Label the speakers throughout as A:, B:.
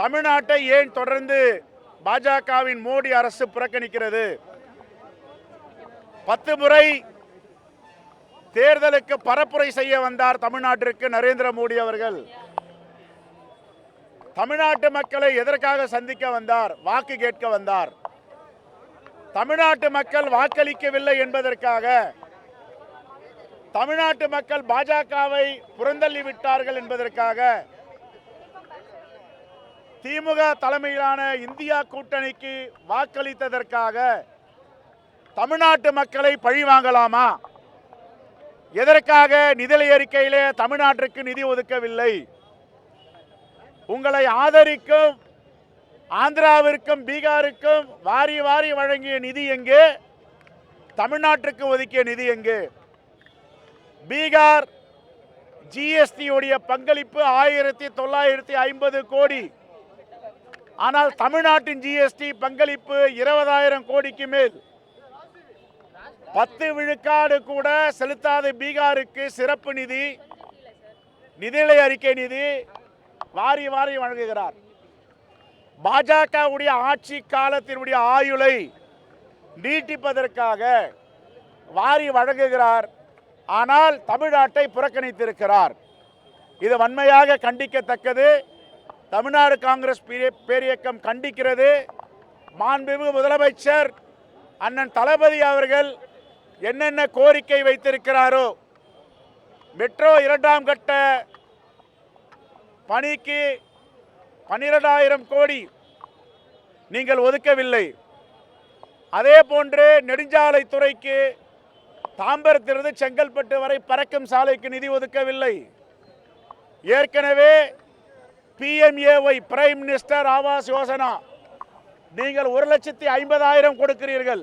A: தமிழ்நாட்டை ஏன் தொடர்ந்து பாஜகவின் மோடி அரசு புறக்கணிக்கிறது? பத்து முறை தேர்தலுக்கு பரப்புரை செய்ய வந்தார் தமிழ்நாட்டிற்கு நரேந்திர மோடி அவர்கள். தமிழ்நாட்டு மக்களை எதற்காக சந்திக்க வந்தார்? வாக்கு கேட்க வந்தார். தமிழ்நாட்டு மக்கள் வாக்களிக்கவில்லை என்பதற்காக தமிழ்நாட்டு மக்கள் பாஜகவை புறந்தள்ளி விட்டார்கள் என்பதற்காக திமுக தலைமையிலான இந்தியா கூட்டணிக்கு வாக்களித்ததற்காக தமிழ்நாட்டு மக்களை பழி வாங்கலாமா? எதற்காக நிதி அறிக்கையிலே தமிழ்நாட்டிற்கு நிதி ஒதுக்கவில்லை? உங்களை ஆதரிக்கும் ஆந்திராவிற்கும் பீகாருக்கும் வாரி வாரி வழங்கிய நிதி எங்கே? தமிழ்நாட்டுக்கு ஒதுக்கிய நிதி எங்கே? பீகார் ஜிஎஸ்டியுடைய பங்களிப்பு ஆயிரத்தி தொள்ளாயிரத்தி ஐம்பது கோடி. ஆனால் தமிழ்நாட்டின் ஜிஎஸ்டி பங்களிப்பு இருபதாயிரம் கோடிக்கு மேல். பத்து விழுக்காடு கூட செலுத்தாத பீகாருக்கு சிறப்பு நிதி நிதிநிலை அறிக்கை நிதி வாரி வாரி வழங்குகிறார். பாஜகவுடைய ஆட்சி காலத்தினுடைய ஆயுளை நீட்டிப்பதற்காக வாரி வழங்குகிறார். ஆனால் தமிழ்நாட்டை புறக்கணித்திருக்கிறார். இது வன்மையாக கண்டிக்கத்தக்கது. தமிழ்நாடு காங்கிரஸ் பே- பேரியக்கம் கண்டிக்கிறது. மாண்புமிகு முதலமைச்சர் அண்ணன் தளபதி அவர்கள் என்னென்ன கோரிக்கை வைத்திருக்கிறாரோ மெட்ரோ இரண்டாம் கட்ட பணிக்கு பன்னிரெண்டாயிரம் கோடி நீங்கள் ஒதுக்கவில்லை. அதே போன்று நெடுஞ்சாலைத்துறைக்கு தாம்பரத்திலிருந்து செங்கல்பட்டு வரை பறக்கும் சாலைக்கு நிதி ஒதுக்கவில்லை. ஏற்கனவே PMAY prime minister Awas Yojana நீங்கள் ஒரு லட்சத்தி ஐம்பதாயிரம் கொடுக்கிறீர்கள்.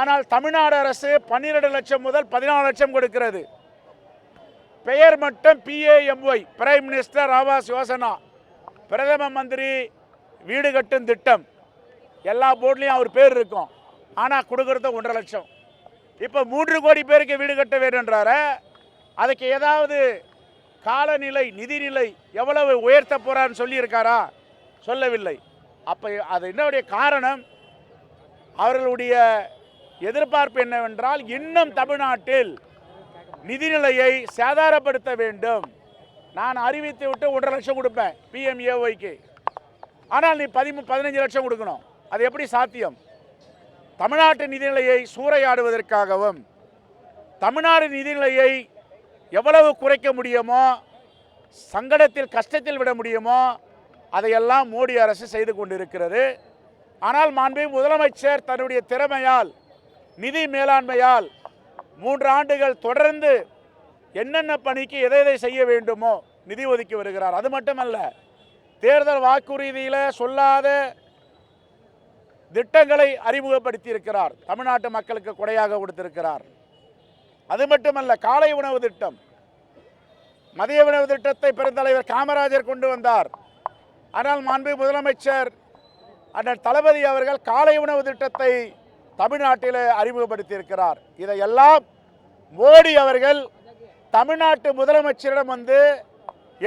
A: ஆனால் தமிழ்நாடு அரசு பன்னிரெண்டு லட்சம் முதல் பதினாலு லட்சம் கொடுக்கிறது. பெயர் மட்டும் PAMY prime minister Awas Yojana பிரதம மந்திரி வீடு கட்டும் திட்டம். எல்லா போர்ட்லேயும் அவர் பேர் இருக்கும். ஆனால் கொடுக்கறது ஒன்றரை லட்சம். இப்போ மூன்று கோடி பேருக்கு வீடு கட்ட வேண்டுன்றார அதுக்கு ஏதாவது காலநிலை நிதிநிலை எவ்வளவு உயர்த்த போகிறான்னு சொல்லியிருக்காரா? சொல்லவில்லை. அப்போ அது என்னுடைய காரணம்? அவர்களுடைய எதிர்பார்ப்பு என்னவென்றால் இன்னும் தமிழ்நாட்டில் நிதிநிலையை சேதாரப்படுத்த வேண்டும். நான் அறிவித்து விட்டு ஒன்றரை லட்சம் கொடுப்பேன் பிஎம்ஏஒய்க்கு ஆனால் நீ பதிமூ பதினஞ்சு லட்சம் கொடுக்கணும். அது எப்படி சாத்தியம்? தமிழ்நாட்டு நிதிநிலையை சூறையாடுவதற்காகவும் தமிழ்நாடு நிதிநிலையை எவ்வளவு குறைக்க முடியுமோ சங்கடத்தில் கஷ்டத்தில் விட முடியுமோ அதையெல்லாம் மோடி அரசு செய்து கொண்டிருக்கிறது. ஆனால் மாண்பு முதலமைச்சர் தன்னுடைய திறமையால் நிதி மேலாண்மையால் மூன்று ஆண்டுகள் தொடர்ந்து என்னென்ன பணிக்கு எதை எதை செய்ய வேண்டுமோ நிதி ஒதுக்கி வருகிறார். அது மட்டுமல்ல தேர்தல் வாக்குறுதியில் சொல்லாத திட்டங்களை அறிமுகப்படுத்தியிருக்கிறார். தமிழ்நாட்டு மக்களுக்கு கொடையாக கொடுத்திருக்கிறார். அது மட்டுமல்ல காலை உணவு திட்டம். மதிய உணவு திட்டத்தை பெருந்தலைவர் காமராஜர் கொண்டு வந்தார். ஆனால் மாண்பு முதலமைச்சர் அண்ணன் தளபதி அவர்கள் காலை உணவு திட்டத்தை தமிழ்நாட்டில் அறிமுகப்படுத்தியிருக்கிறார். இதையெல்லாம் மோடி அவர்கள் தமிழ்நாட்டு முதலமைச்சரிடம் வந்து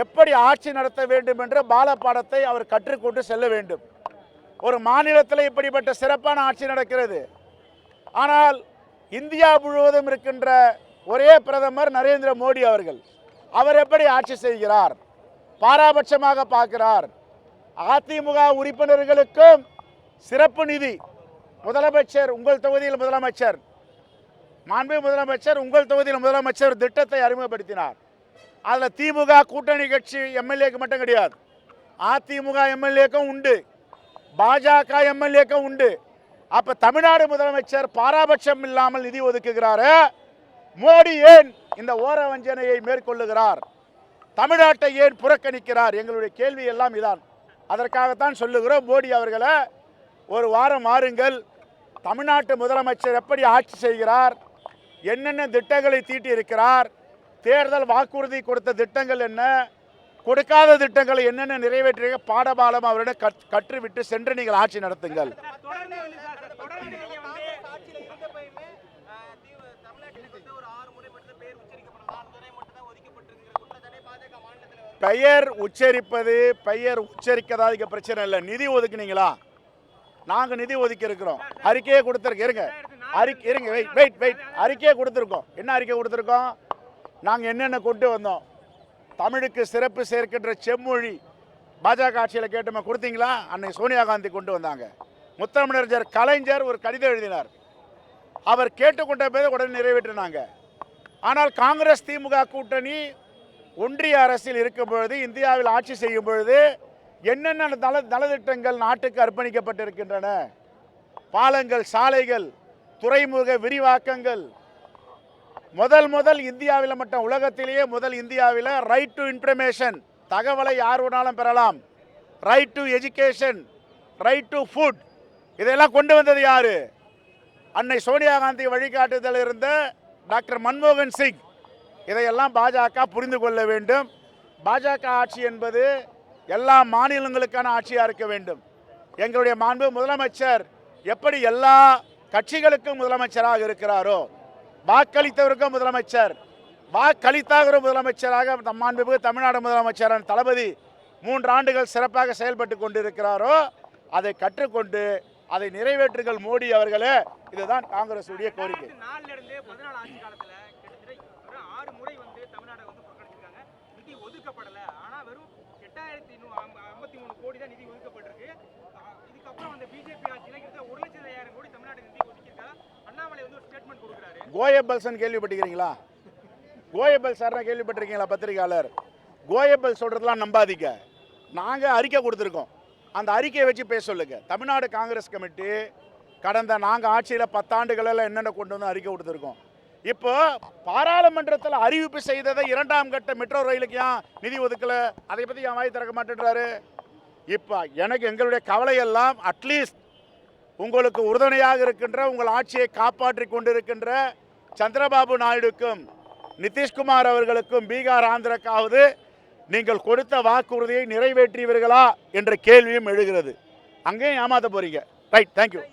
A: எப்படி ஆட்சி நடத்த வேண்டும் என்ற பாலப்பாடத்தை அவர் கற்றுக்கொண்டு செல்ல வேண்டும். ஒரு மாநிலத்தில் இப்படிப்பட்ட சிறப்பான ஆட்சி நடக்கிறது. ஆனால் இந்தியா முழுவதும் இருக்கின்ற ஒரே பிரதமர் நரேந்திர மோடி அவர்கள். அவர் எப்படி ஆட்சி செய்கிறார்? பாராபட்சமாக பார்க்கிறார். அதிமுக உறுப்பினர்களுக்கும் சிறப்பு நிதி. முதலமைச்சர் உங்கள் தொகுதியில் முதலமைச்சர். மாண்பு முதலமைச்சர் உங்கள் தொகுதியில் முதலமைச்சர் திட்டத்தை அறிமுகப்படுத்தினார். அதில் திமுக கூட்டணி கட்சி எம்எல்ஏக்கு மட்டும் கிடையாது. அதிமுக எம்எல்ஏக்கும் உண்டு. பாஜக எம்எல்ஏக்கும் உண்டு. அப்ப தமிழ்நாடு முதலமைச்சர் பாராபட்சம் இல்லாமல் நிதி ஒதுக்குகிறாரு. மோடி ஏன் இந்த ஓர வஞ்சனையை மேற்கொள்ளுகிறார்? தமிழ்நாட்டை ஏன் புறக்கணிக்கிறார்? எங்களுடைய கேள்வி எல்லாம் இதான். அதற்காகத்தான் சொல்லுகிறோம் மோடி அவர்களை ஒரு வாரம் வாருங்கள் தமிழ்நாட்டு முதலமைச்சர் எப்படி ஆட்சி செய்கிறார்? என்னென்ன திட்டங்களை தீட்டி இருக்கிறார் தேர்தல் வாக்குறுதி கொடுத்த திட்டங்கள் என்ன? கொடுக்காத திட்டங்களை என்னென்ன நிறைவேற்றிய பாடபாலம் அவரிடம் கற்- கற்றுவிட்டு சென்று நீங்கள் ஆட்சி நடத்துங்கள். பெயர் உச்சரிப்பது பெயர் உச்சரிக்கதா இங்க பிரச்சனை இல்லை. நிதி ஒதுக்குனீங்களா? நாங்க நிதி ஒதுக்கி இருக்கிறோம். அறிக்கையே கொடுத்துருக்கோம். இருங்க. அறிக்கை இருங்க. வெயிட் வெயிட் வெயிட் அறிக்கையே கொடுத்துருக்கோம். என்ன அறிக்கை கொடுத்துருக்கோம்? நாங்கள் என்னென்ன கொண்டு வந்தோம்? தமிழுக்கு சிறப்பு சேர்க்கின்ற செம்மொழி பாஜக ஆட்சியில் கேட்டுமே கொடுத்தீங்களா? அன்னை சோனியா காந்தி கொண்டு வந்தாங்க. முத்தமிழர் கலைஞர் ஒரு கடிதம் எழுதினார். அவர் கேட்டுக்கொண்ட போது உடனே நிறைவேற்றினாங்க. ஆனால் காங்கிரஸ் திமுக கூட்டணி ஒன்றிய அரசில் இருக்கும் பொழுது இந்தியாவில் ஆட்சி செய்யும் பொழுது என்னென்ன நல நலத்திட்டங்கள் நாட்டுக்கு அர்ப்பணிக்கப்பட்டிருக்கின்றன? பாலங்கள் சாலைகள் துறைமுக விரிவாக்கங்கள் முதல் முதல் இந்தியாவில் மட்டும் உலகத்திலேயே முதல் இந்தியாவில் ரைட் டு இன்ஃபர்மேஷன் தகவலை யார் வேணாலும் பெறலாம். Right to education right to food இதெல்லாம் கொண்டு வந்தது யார்? அன்னை சோனியா காந்தி வழிகாட்டுதல் இருந்த டாக்டர் மன்மோகன் சிங். இதையெல்லாம் பாஜக புரிந்து கொள்ள வேண்டும். பாஜக ஆட்சி என்பது எல்லா மாநிலங்களுக்கான ஆட்சியாக இருக்க வேண்டும். எங்களுடைய மாண்பு முதலமைச்சர் எப்படி எல்லா கட்சிகளுக்கும் முதலமைச்சராக இருக்கிறாரோ வாக்களித்தவருக்கும் முதலமைச்சர். வாக்களித்தாகிற முதலமைச்சராக நம் தமிழ்நாடு முதலமைச்சரான தளபதி மூன்று ஆண்டுகள் சிறப்பாக செயல்பட்டு கொண்டிருக்கிறாரோ அதை கற்றுக்கொண்டு அதை நிறைவேற்றுங்கள் மோடி அவர்களே. இதுதான் காங்கிரஸ் உடைய கோரிக்கை
B: ஒதுக்கப்படல. ஆனா வெறும் எட்டாயிரத்தி ஐம்பத்தி மூணு கோடி தான் நிதி ஒதுக்கப்பட்டிருக்கு அஹ் இதுக்கப்புறம் அந்த பிஜேபி ஆட்சியில கிட்ட ஒரு லட்சத்தி ஐயாயிரம் கோடி தமிழ்நாடு நிதி ஒதுக்கியிருக்கா அண்ணாமலை வந்து ஒரு ஸ்டேட்மெண்ட் கொடுக்குறாரு
A: கோயபல்சன் கேள்விப்பட்டிருக்கிறீங்களா கோயபல் சார்னா கேள்விப்பட்டிருக்கீங்களா பத்திரிகையாளர்? கோயபல் சொல்கிறதெல்லாம் நம்பாதீங்க. நாங்கள் அறிக்கை கொடுத்துருக்கோம். அந்த அறிக்கையை வச்சு பேச சொல்லுங்க. தமிழ்நாடு காங்கிரஸ் கமிட்டி கடந்த நாங்கள் ஆட்சியில் பத்தாண்டுகளில் என்னென்ன கொண்டு வந்து அறிக்கை கொடுத்துருக்கோம். இப்போ பாராளுமன்றத்தில் அறிவிப்பு செய்ததை இரண்டாம் கட்ட மெட்ரோ ரயிலுக்கு ஏன் நிதி ஒதுக்கலை? அதை பற்றி ஏன் வாய் திறக்க மாட்டேன்றாரு. இப்போ எனக்கு எங்களுடைய கவலையெல்லாம் அட்லீஸ்ட் உங்களுக்கு உறுதுணையாக இருக்கின்ற உங்கள் ஆட்சியை காப்பாற்றி கொண்டிருக்கின்ற சந்திரபாபு நாயுடுக்கும் நிதிஷ்குமார் அவர்களுக்கும் பீகார் ஆந்திரக்காவது நீங்கள் கொடுத்த வாக்குறுதியை நிறைவேற்றியவர்களா என்ற கேள்வியும் எழுகிறது. அங்கேயும் ஏமாத்த போறீங்க. Right thank you